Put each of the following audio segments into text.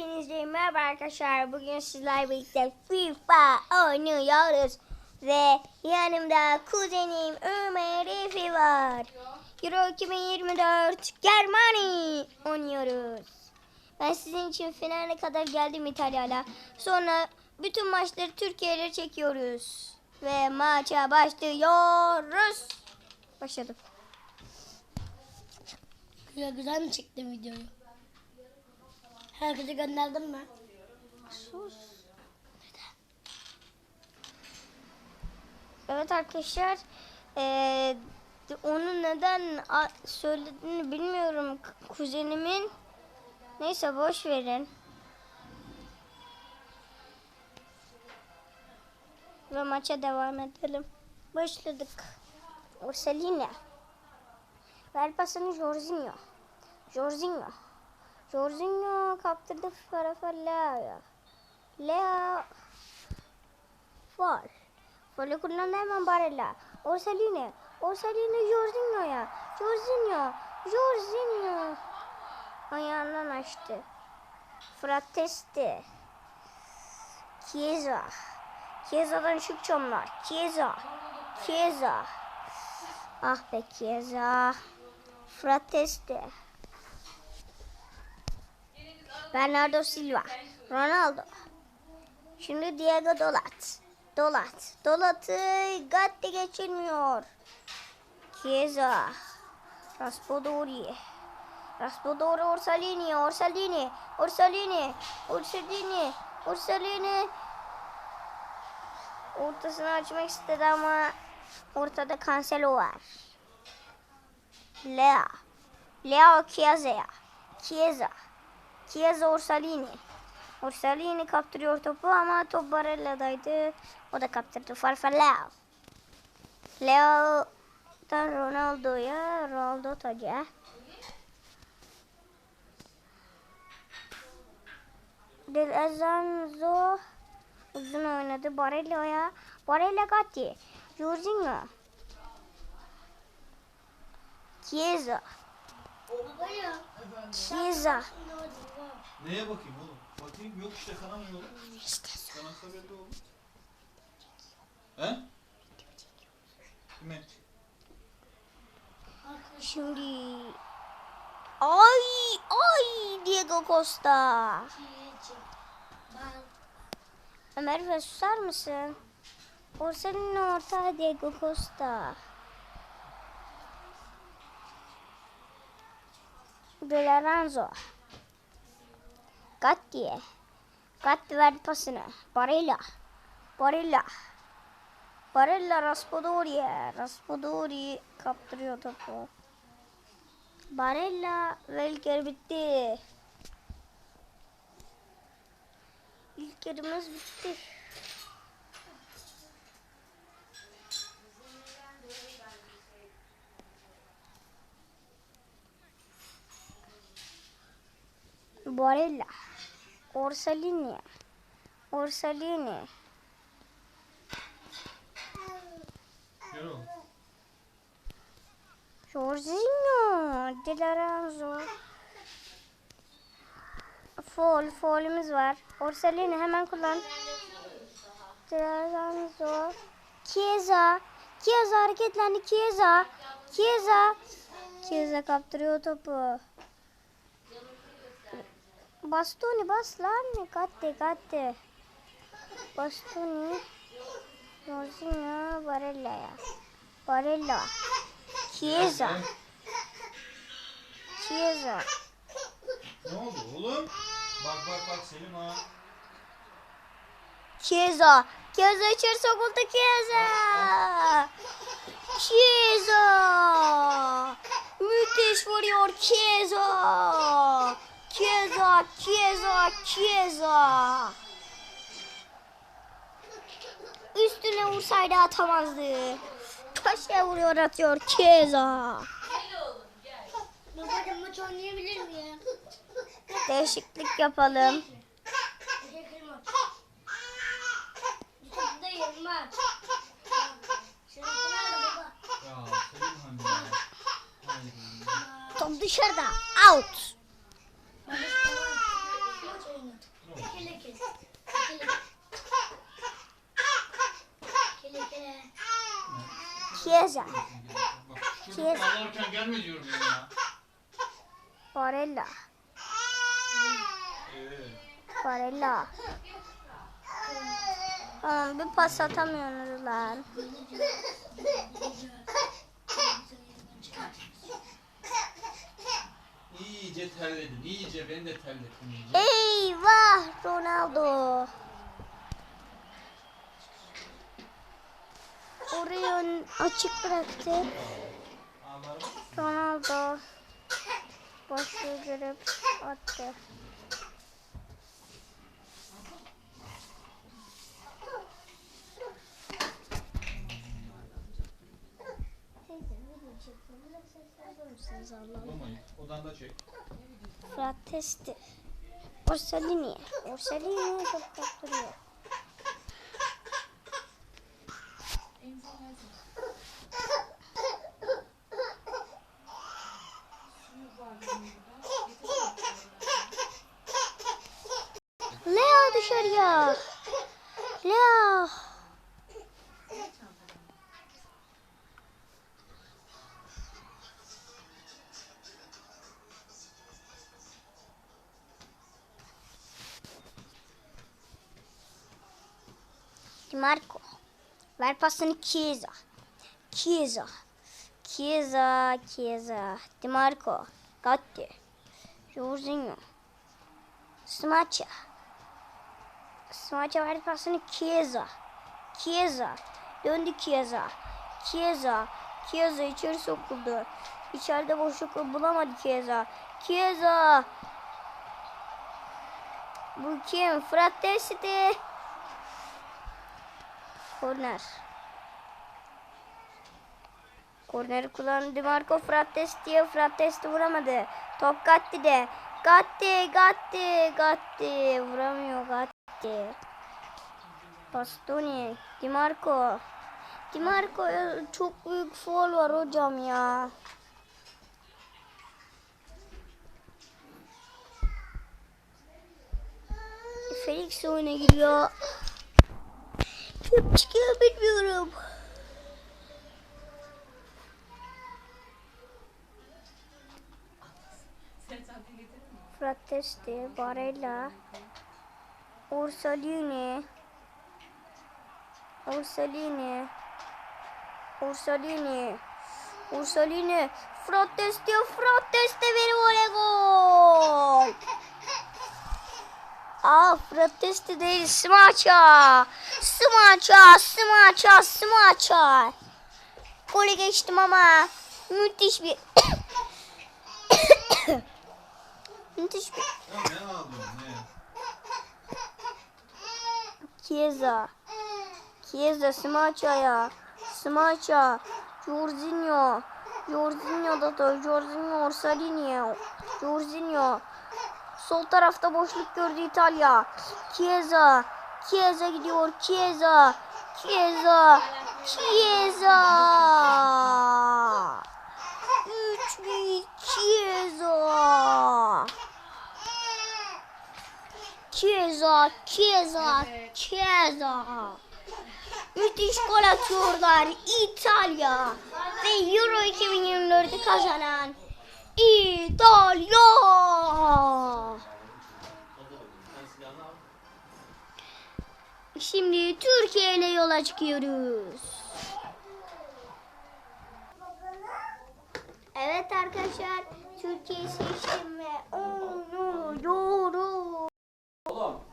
Hepinize merhaba arkadaşlar. Bugün sizlerle birlikte FIFA oynuyoruz. Ve yanımda kuzenim Ömer Efe var. Euro 2024 Germany oynuyoruz. Ben sizin için finale kadar geldim İtalya'yla. Sonra bütün maçları Türkiye'yle çekiyoruz. Ve maça başlıyoruz. Başladım. Güzel, güzel mi çektin videoyu? Herkese gönderdin mi? Sus. Evet arkadaşlar. eee, onu neden söylediğini bilmiyorum kuzenimin. Neyse boş verin. Ve maça devam edelim. Başladık. Orselina. Ver pasını Jorginho. Jorginho. Jorginho kaptırdı Farafa Leo'ya. Leo Fal. Fal'ı kullandı hemen Barella. Orsaline. Orsaline Jorginho'ya. Jorginho. Jorginho. Ayağından açtı. Fratesti. Chiesa. Chiesa'dan şık çomlar. Chiesa. Chiesa. Ah be Chiesa. Fratesti. Bernardo Silva, Ronaldo. Şimdi Diego Dolat. Dolat. Dolat'ı Gatti geçirmiyor. Chiesa. Raspadori. Raspadori Orsalini. Orsalini. Orsalini. Orsalini. Orsalini. Ortasını açmak istedi ama ortada Cancelo var. Lea. Leo Chiesa'ya. Chiesa. Chiesa Orsalini. Orsalini kaptırıyor topu ama top Barella'daydı. O da kaptırdı. Farfalao. Leo'dan Ronaldo'ya. Ronaldo taca. Del Azanzo uzun oynadı. Barella'ya. Barella Gatti. Jorginho. Chiesa. Chiesa. Neye bakayım oğlum? Bakayım yok işte kanamıyor oğlum. İşte Kanakta belli oğlum. He? Kime? Şimdi ay ay Diego Costa. Ömer Efe susar mısın? O senin orta Diego Costa. De Lorenzo. Gatti. Gatti verdi pasını. Barella. Barella. Barella Raspadori'ye. Raspadori kaptırıyor topu. Barella ilk yarı bitti. İlk yarımız bitti. Barella. Orsalini. Orsalini. Jorginho, De Lorenzo. Foul, foul'ümüz var. Orsalini hemen kullan. De Lorenzo. Chiesa. Chiesa hareketlendi. Chiesa. Chiesa. Chiesa kaptırıyor topu. Bastoni bas lan. Katte katte. Bastoni. Jorginho Barella'ya. Barella. Chiesa. Chiesa. Ne oldu oğlum? Bak bak bak Selim ha. Chiesa. Chiesa içeri sokuldu Chiesa. Chiesa. Müthiş vuruyor Chiesa. Chiesa, Chiesa, Chiesa. Üstüne vursaydı atamazdı. Taşa vuruyor atıyor Chiesa. Babacım maç oynayabilir miyim? Değişiklik yapalım. Teşekkür maç. Dışarıda yerim maç. Şurası nerede baba? Ya Selim hani ya. Hayır. Top dışarıda. Out. Maç oyunu. Chiesa. Bak şu çocuk ağlarken gelme diyorum ya. Barella. Evet. Barella. Bir pas atamıyorsunuz lan. İyice terledin. iyice beni de iyice. Eyvah Ronaldo. Orayı açık bıraktı. Ronaldo. Boşluğu görüp attı. Olmayın. Odan da çek. Fratesti. Orsalini. Orsalini top kaptırıyor. Di Marco. Ver pasını Chiesa. Chiesa. Chiesa, Chiesa. Di Marco. Gatti. Jorginho. Smacha. Smacha ver pasını Chiesa. Chiesa. Döndü Chiesa. Chiesa. Chiesa içeri sokuldu. İçeride boşluk bulamadı Chiesa. Chiesa. Bu kim? Frattesi. Korner. Korneri kullandı Marco Frattesi Frattesi vuramadı. Top Gatti'de. Gatti, Gatti, Gatti. Vuramıyor Gatti. Bastoni, Di Marco. Di Marco çok büyük foul var hocam ya. Felix oyuna giriyor. Kim çıkıyor bilmiyorum. Frattesti, Barella, Orsalini, Orsalini, Orsalini, Orsalini, Frattesti, Frattesti bir vole gol. Aa Frattesti değil, Smaça. Smaça, Smaça, Smaça. Golü geçtim ama müthiş bir müthiş bir Ya ne? Chiesa. Chiesa Smaça'ya. Smaça. Jorginho. Jorginho da da Jorginho Orsalini. Jorginho. Sol tarafta boşluk gördü İtalya. Chiesa. Chiesa gidiyor. Chiesa. Chiesa. Chiesa. 3 Chiesa. Chiesa, Chiesa, Chiesa. Müthiş gol atıyorlar İtalya. Ve Euro 2024'ü kazanan İtalya. Şimdi Türkiye ile yola çıkıyoruz. Evet arkadaşlar Türkiye'yi seçtim ve onu yorum. Oğlum.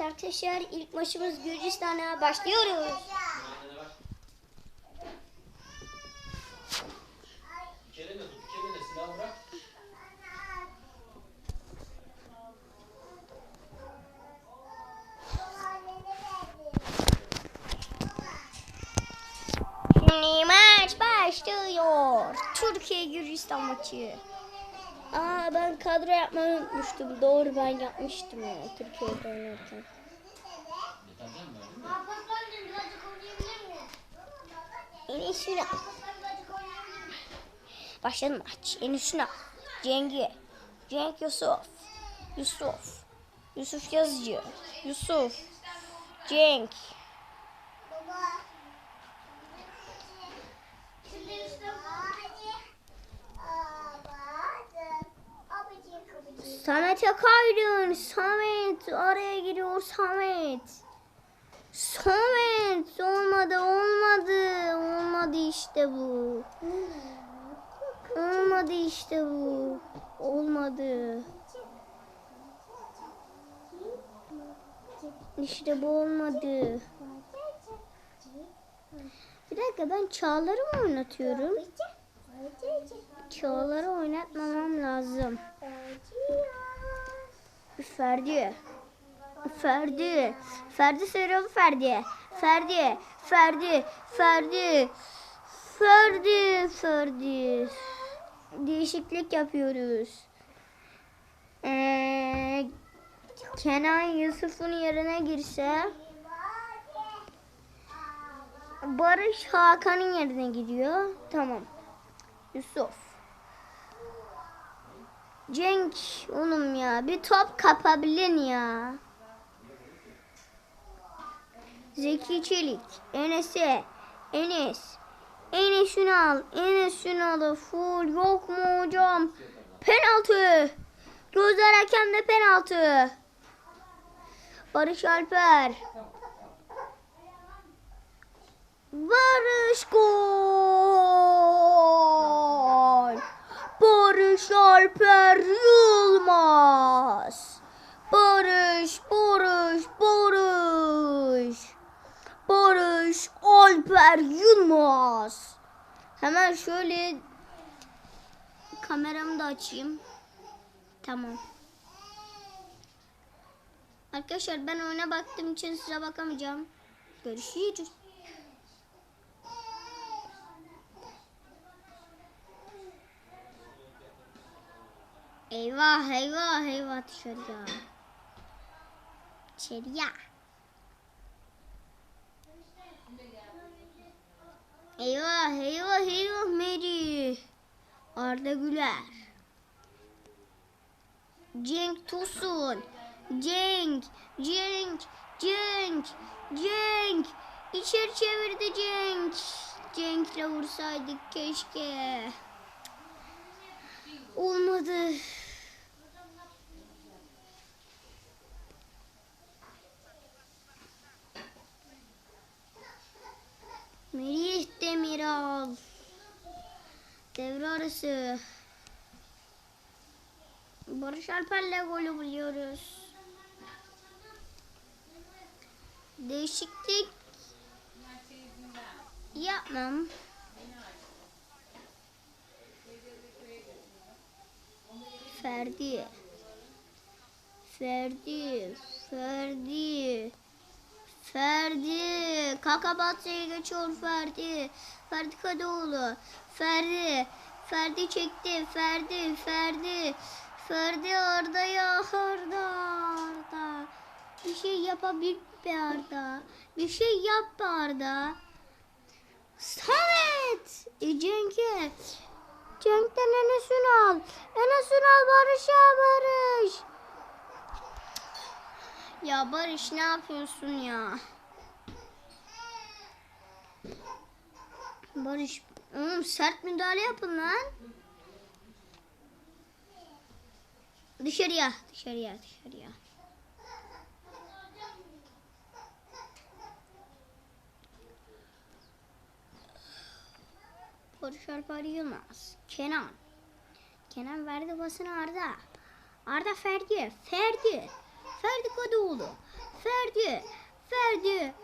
Arkadaşlar ilk maçımız Gürcistan'a başlıyoruz. Şimdi maç başlıyor. Türkiye Gürcistan maçı. Aa ben kadro yapmayı unutmuştum. Doğru ben yapmıştım ya Türkiye'de oynarken. En miyim? Başladı maç. Enis Ünal. Cengi. Cenk Yusuf. Yusuf. Yusuf Yazıcı. Yusuf. Cenk. Baba. Samet'e kaydın. Samet araya giriyor Samet. Samet olmadı olmadı. Olmadı işte bu. Olmadı işte bu. Olmadı. İşte bu olmadı. Bir dakika ben Çağlar'ı mı oynatıyorum? Çağlar'ı oynatmamam lazım. Ferdi. Ferdi. Ferdi söylüyor Ferdi. Ferdi. Ferdi. Ferdi. Ferdi. Ferdi. Değişiklik yapıyoruz. Ee, Kenan Yusuf'un yerine girse Barış Hakan'ın yerine gidiyor. Tamam. Yusuf. Cenk oğlum ya bir top kapabilin ya. Zeki Çelik, Enes'e, Enes, Enes Ünal, Enes Ünal'ı full yok mu hocam? Penaltı. Gözler hakemde penaltı. Barış Alper. Barış gol. Barış Alper Yılmaz. Barış, Barış, Barış. Barış Alper Yılmaz. Hemen şöyle kameramı da açayım. Tamam. Arkadaşlar ben oyuna baktığım için size bakamayacağım. Görüşürüz. Eyvah eyvah eyvah dışarıya. İçeriye. Eyvah eyvah eyvah Meri. Arda Güler. Cenk Tosun. Cenk. Cenk. Cenk. Cenk. İçeri çevirdi Cenk. Cenk'le vursaydık keşke. Olmadı. Melih Demiral. Devre arası. Barış Alper'le golü buluyoruz. Değişiklik yapmam. Ferdi. Ferdi. Ferdi. Ferdi. Kaka Batı'ya geçiyor Ferdi. Ferdi Kadıoğlu. Ferdi. Ferdi çekti. Ferdi. Ferdi. Ferdi Arda'ya Arda. Arda. Bir şey yapabil be Arda. Bir şey yap be Arda. Samet. E, Cenk'e. Cenk'ten Enes Ünal. Enes Ünal Barış'a Barış. Ya Barış ne yapıyorsun ya? Barış oğlum sert müdahale yapın lan. Dışarıya, dışarıya, dışarıya. Barış Alper Yılmaz. Kenan. Kenan verdi basını Arda. Arda Ferdi. Ferdi. Ferdi Kadıoğlu. Ferdi. Ferdi.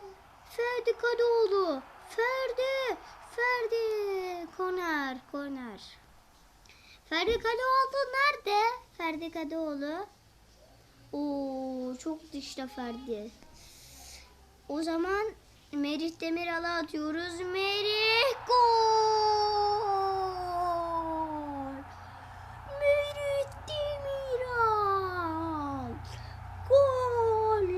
Ferdi Kadıoğlu. Ferdi. Ferdi. Koner. Koner. Ferdi Kadıoğlu nerede? Ferdi Kadıoğlu. Oo çok dışta Ferdi. O zaman Merih Demiral'a atıyoruz. Merih gol! Merih Demiral! Gol!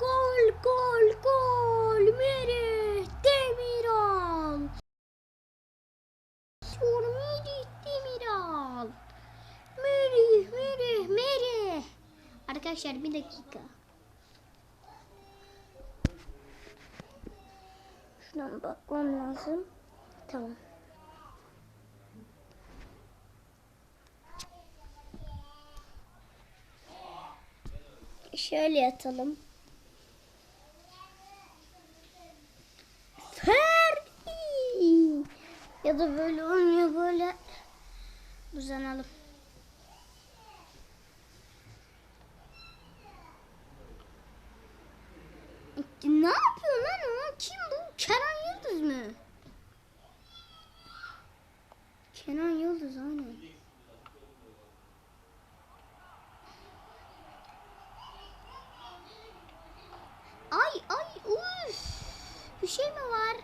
Gol, gol, gol! Merih Demiral! Atıyor Merih! Arkadaşlar bir dakika. Şuradan bakmam lazım. Tamam. Şöyle yatalım. Ferdi. Ya da böyle olmuyor böyle. Uzanalım. Ne yapıyor lan o? Kim bu? Kenan Yıldız mı? Kenan Yıldız aynen. Ay ay uf. Bir şey mi var?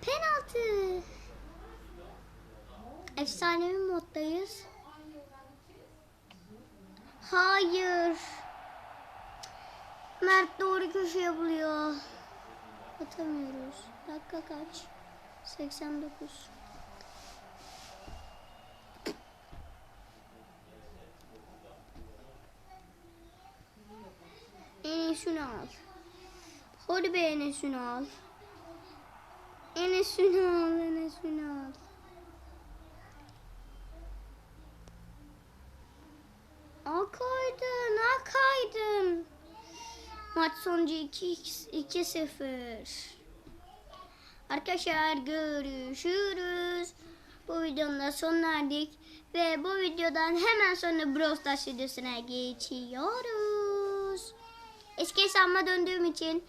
Penaltı. Efsanevi moddayız. Hayır. Mert doğru köşeye buluyor. Atamıyoruz. Dakika kaç? 89. Enes'ini al. Hadi be Enes'ini al. Enes'ini al, Enes'ini al. Akaydın, akaydın. Maç sonucu 2-0. Arkadaşlar görüşürüz. Bu videonun da sonuna erdik. Ve bu videodan hemen sonra Brawl Stars videosuna geçiyoruz. Eski hesabıma döndüğüm için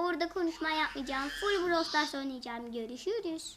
orada konuşma yapmayacağım. Full Brawl Stars oynayacağım. Görüşürüz.